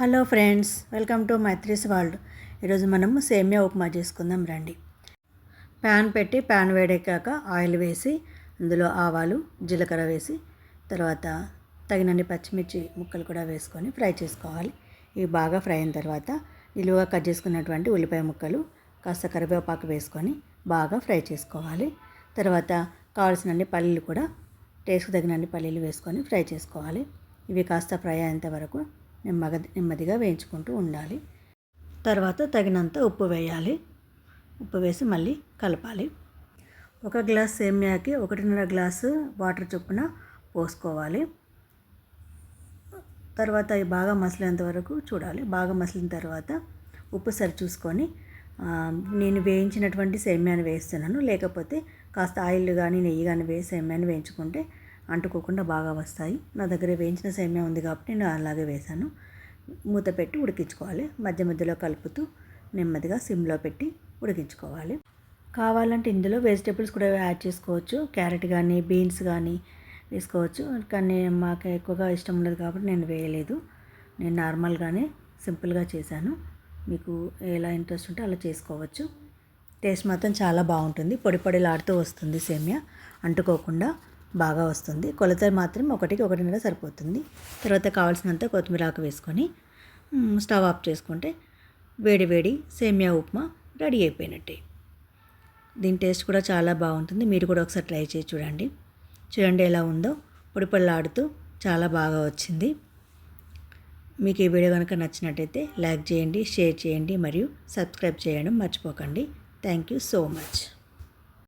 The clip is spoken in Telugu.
Hello friends welcome to Maitri's world. ఈరోజు మనము సేమియా ఉప్మా చేసుకుందాం రండి. ప్యాన్ పెట్టి ప్యాన్ వేడెక్కాక ఆయిల్ వేసి అందులో ఆవాలు జీలకర్ర వేసి తర్వాత తగినన్ని పచ్చిమిర్చి ముక్కలు కూడా వేసుకొని ఫ్రై చేసుకోవాలి. ఇవి బాగా ఫ్రై అయిన తర్వాత నిలువుగా కట్ చేసుకున్నటువంటి ఉల్లిపాయ ముక్కలు కాస్త కరివేపాకు వేసుకొని బాగా ఫ్రై చేసుకోవాలి. తర్వాత కావాల్సినన్ని పల్లీలు కూడా టేస్ట్ తగినన్ని పల్లీలు వేసుకొని ఫ్రై చేసుకోవాలి. ఇవి కాస్త ఫ్రై అయ్యేంత వరకు నెమ్మగ నెమ్మదిగా వేయించుకుంటూ ఉండాలి. తర్వాత తగినంత ఉప్పు వేయాలి. ఉప్పు వేసి మళ్ళీ కలపాలి. ఒక గ్లాస్ సేమ్యాకి ఒకటిన్నర గ్లాసు వాటర్ చొప్పున పోసుకోవాలి. తర్వాత అవి బాగా మసిలేంత వరకు చూడాలి. బాగా మసిలిన తర్వాత ఉప్పు సరి చూసుకొని నేను వేయించినటువంటి సేమ్యాన్ని వేస్తున్నాను. లేకపోతే కాస్త ఆయిల్ కానీ నెయ్యి కానీ వేసి సేమ్యాన్ని వేయించుకుంటే అంటుకోకుండా బాగా వస్తాయి. నా దగ్గర వేయించిన సేమ్యా ఉంది కాబట్టి నేను అలాగే వేశాను. మూత పెట్టి ఉడికించుకోవాలి. మధ్య మధ్యలో కలుపుతూ నెమ్మదిగా సిమ్లో పెట్టి ఉడికించుకోవాలి. కావాలంటే ఇందులో వెజిటేబుల్స్ కూడా యాడ్ చేసుకోవచ్చు. క్యారెట్ కానీ బీన్స్ కానీ వేసుకోవచ్చు. కానీ మాకు ఎక్కువగా ఇష్టం ఉండదు కాబట్టి నేను వేయలేదు. నేను నార్మల్గానే సింపుల్గా చేశాను. మీకు ఎలా ఇంట్రెస్ట్ ఉంటే అలా చేసుకోవచ్చు. టేస్ట్ మాత్రం చాలా బాగుంటుంది. పొడి పొడిలాడుతూ వస్తుంది సేమియా. అంటుకోకుండా బాగా వస్తుంది. కొలత మాత్రం ఒకటికి ఒకటిన్నర సరిపోతుంది. తర్వాత కావాల్సినంత కొత్తిమీర ఆకు వేసుకొని స్టవ్ ఆఫ్ చేసుకుంటే వేడి వేడి సేమియా ఉప్మా రెడీ అయిపోయినట్టే. దీని టేస్ట్ కూడా చాలా బాగుంటుంది. మీరు కూడా ఒకసారి ట్రై చేసి చూడండి. చూడండి ఎలా ఉందో. పొడి చాలా బాగా వచ్చింది. మీకు ఈ వీడియో కనుక నచ్చినట్టయితే లైక్ చేయండి షేర్ చేయండి మరియు సబ్స్క్రైబ్ చేయడం మర్చిపోకండి. Thank you so much.